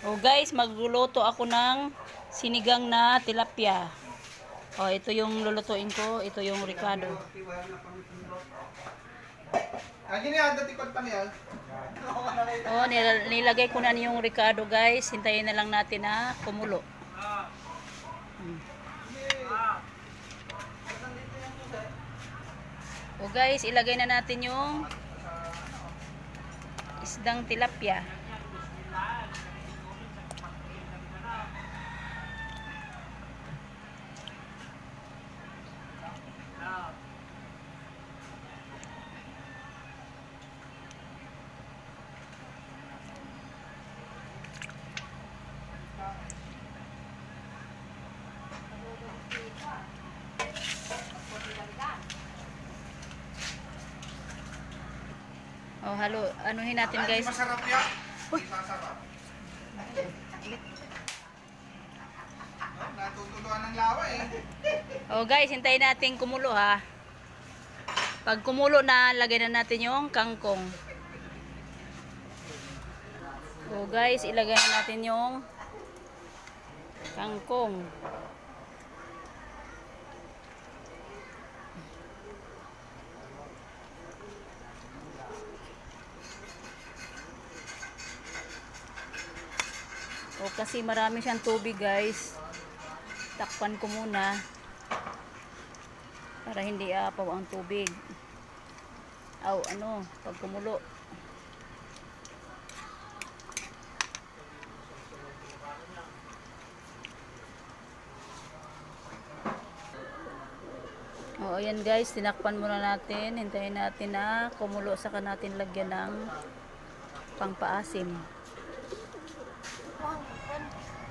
Oh guys, magluluto ako ng sinigang na tilapia. Oh, ito yung lulutuin ko, ito yung niya. Oh, nil- nilagay ko na yung ricado guys. Hintayin na lang natin na kumulo. Hmm. Oh guys, ilagay na natin yung isdang tilapia. Oh, halo, anuhin natin guys. Masarap yan. Uy! Masarap. Oh, natutuluan ng lawa eh. Oh guys, hintayin natin kumulo ha. Pag kumulo na, lagay na natin yung kangkong. Oh guys, ilagay na natin yung kangkong. O kasi marami siyang tubig guys. Takpan ko muna para hindi apaw ang tubig. Aw, ano, pag kumulo. O, ayan guys, tinakpan muna natin. Hintayin natin na kumulo. Saka natin lagyan ng pangpaasim.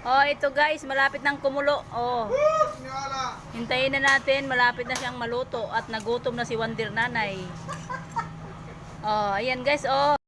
Oh, ito guys, malapit ng kumulo. Oh. Hintayin na natin, malapit na siyang maluto at nagutom na si Wonder Nanay. Oh, ayan guys, oh.